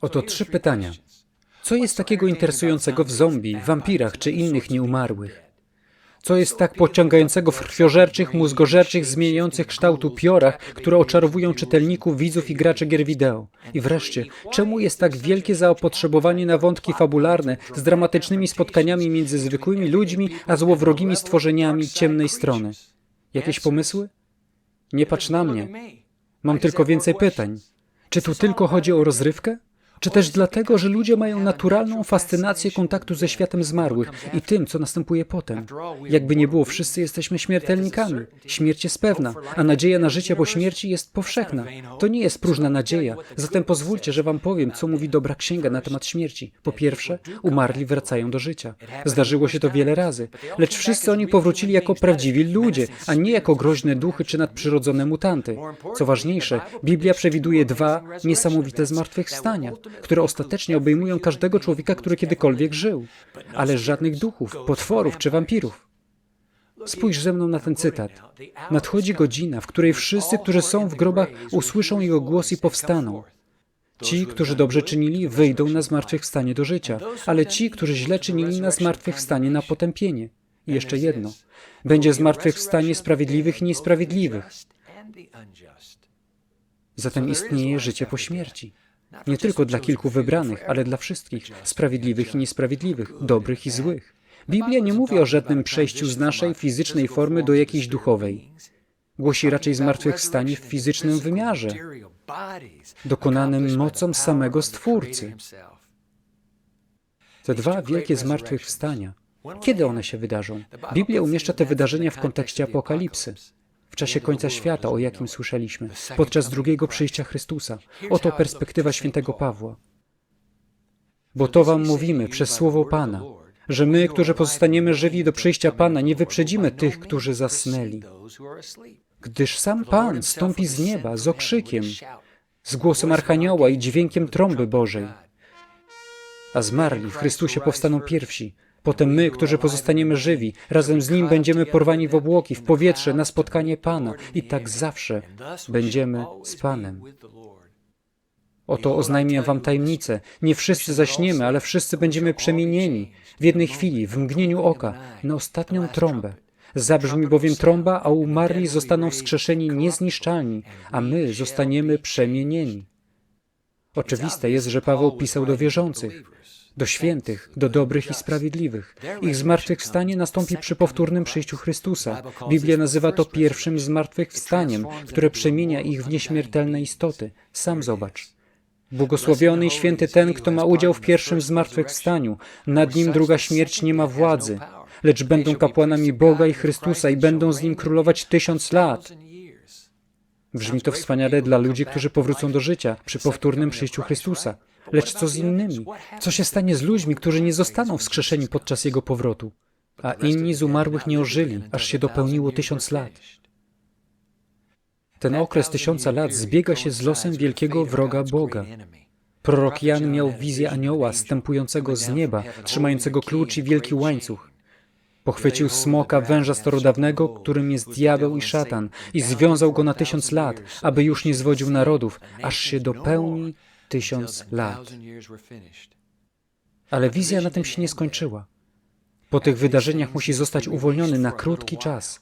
Oto trzy pytania. Co jest takiego interesującego w zombie, wampirach czy innych nieumarłych? Co jest tak pociągającego w krwiożerczych, mózgożerczych, zmieniających kształtu piorach, które oczarowują czytelników, widzów i graczy gier wideo? I wreszcie, czemu jest tak wielkie zaopotrzebowanie na wątki fabularne z dramatycznymi spotkaniami między zwykłymi ludźmi a złowrogimi stworzeniami ciemnej strony? Jakieś pomysły? Nie patrz na mnie. Mam tylko więcej pytań. Czy tu tylko chodzi o rozrywkę? Czy też dlatego, że ludzie mają naturalną fascynację kontaktu ze światem zmarłych i tym, co następuje potem? Jakby nie było, wszyscy jesteśmy śmiertelnikami. Śmierć jest pewna, a nadzieja na życie po śmierci jest powszechna. To nie jest próżna nadzieja. Zatem pozwólcie, że wam powiem, co mówi dobra księga na temat śmierci. Po pierwsze, umarli wracają do życia. Zdarzyło się to wiele razy, lecz wszyscy oni powrócili jako prawdziwi ludzie, a nie jako groźne duchy czy nadprzyrodzone mutanty. Co ważniejsze, Biblia przewiduje dwa niesamowite zmartwychwstania które ostatecznie obejmują każdego człowieka, który kiedykolwiek żył, ale żadnych duchów, potworów czy wampirów. Spójrz ze mną na ten cytat. Nadchodzi godzina, w której wszyscy, którzy są w grobach, usłyszą jego głos i powstaną. Ci, którzy dobrze czynili, wyjdą na zmartwychwstanie do życia, ale ci, którzy źle czynili, na zmartwychwstanie na potępienie. I jeszcze jedno. Będzie zmartwychwstanie sprawiedliwych i niesprawiedliwych. Zatem istnieje życie po śmierci. Nie tylko dla kilku wybranych, ale dla wszystkich, sprawiedliwych i niesprawiedliwych, dobrych i złych. Biblia nie mówi o żadnym przejściu z naszej fizycznej formy do jakiejś duchowej. Głosi raczej zmartwychwstanie w fizycznym wymiarze, dokonanym mocą samego Stwórcy. Te dwa wielkie zmartwychwstania. Kiedy one się wydarzą? Biblia umieszcza te wydarzenia w kontekście apokalipsy w czasie końca świata, o jakim słyszeliśmy, podczas drugiego przyjścia Chrystusa. Oto perspektywa świętego Pawła. Bo to wam mówimy przez słowo Pana, że my, którzy pozostaniemy żywi do przyjścia Pana, nie wyprzedzimy tych, którzy zasnęli. Gdyż sam Pan stąpi z nieba z okrzykiem, z głosem Archanioła i dźwiękiem trąby Bożej. A zmarli w Chrystusie powstaną pierwsi. Potem my, którzy pozostaniemy żywi, razem z Nim będziemy porwani w obłoki, w powietrze, na spotkanie Pana i tak zawsze będziemy z Panem. Oto oznajmię wam tajemnicę. Nie wszyscy zaśniemy, ale wszyscy będziemy przemienieni w jednej chwili, w mgnieniu oka, na ostatnią trąbę. Zabrzmi bowiem trąba, a umarli zostaną wskrzeszeni niezniszczalni, a my zostaniemy przemienieni. Oczywiste jest, że Paweł pisał do wierzących do świętych, do dobrych i sprawiedliwych. Ich zmartwychwstanie nastąpi przy powtórnym przyjściu Chrystusa. Biblia nazywa to pierwszym zmartwychwstaniem, które przemienia ich w nieśmiertelne istoty. Sam zobacz. Błogosławiony i święty ten, kto ma udział w pierwszym zmartwychwstaniu. Nad nim druga śmierć nie ma władzy, lecz będą kapłanami Boga i Chrystusa i będą z nim królować tysiąc lat. Brzmi to wspaniale dla ludzi, którzy powrócą do życia przy powtórnym przyjściu Chrystusa. Lecz co z innymi? Co się stanie z ludźmi, którzy nie zostaną wskrzeszeni podczas Jego powrotu? A inni z umarłych nie ożyli, aż się dopełniło tysiąc lat. Ten okres tysiąca lat zbiega się z losem wielkiego wroga Boga. Prorok Jan miał wizję anioła stępującego z nieba, trzymającego klucz i wielki łańcuch. Pochwycił smoka węża starodawnego, którym jest diabeł i szatan, i związał go na tysiąc lat, aby już nie zwodził narodów, aż się dopełni tysiąc lat. Ale wizja na tym się nie skończyła. Po tych wydarzeniach musi zostać uwolniony na krótki czas.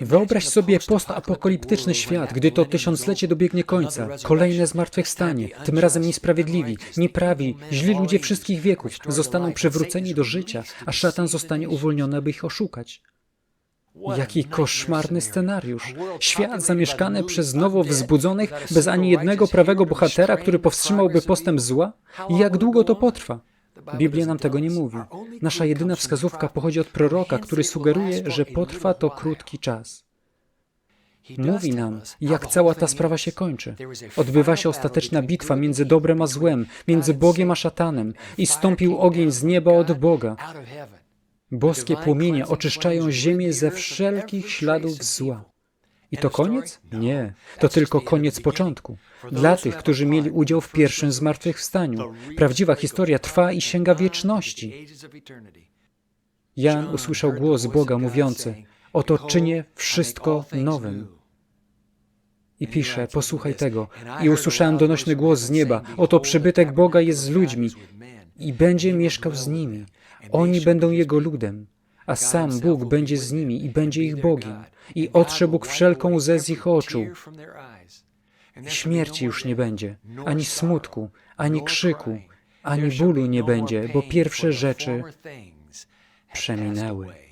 Wyobraź sobie postapokaliptyczny świat, gdy to tysiąclecie dobiegnie końca. Kolejne zmartwychwstanie, tym razem niesprawiedliwi, nieprawi, źli ludzie wszystkich wieków zostaną przywróceni do życia, a szatan zostanie uwolniony, aby ich oszukać. Jaki koszmarny scenariusz. Świat zamieszkany przez nowo wzbudzonych, bez ani jednego prawego bohatera, który powstrzymałby postęp zła? I jak długo to potrwa? Biblia nam tego nie mówi. Nasza jedyna wskazówka pochodzi od proroka, który sugeruje, że potrwa to krótki czas. Mówi nam, jak cała ta sprawa się kończy. Odbywa się ostateczna bitwa między dobrem a złem, między Bogiem a szatanem i stąpił ogień z nieba od Boga. Boskie płomienie oczyszczają ziemię ze wszelkich śladów zła. I to koniec? Nie, to tylko koniec początku. Dla tych, którzy mieli udział w pierwszym zmartwychwstaniu, prawdziwa historia trwa i sięga wieczności. Jan usłyszał głos Boga mówiący: Oto czynię wszystko nowym. I pisze, posłuchaj tego. I usłyszałem donośny głos z nieba. Oto przybytek Boga jest z ludźmi i będzie mieszkał z nimi. Oni będą Jego ludem, a sam Bóg będzie z nimi i będzie ich Bogiem. I otrze Bóg wszelką łzę z ich oczu. I śmierci już nie będzie, ani smutku, ani krzyku, ani bólu nie będzie, bo pierwsze rzeczy przeminęły.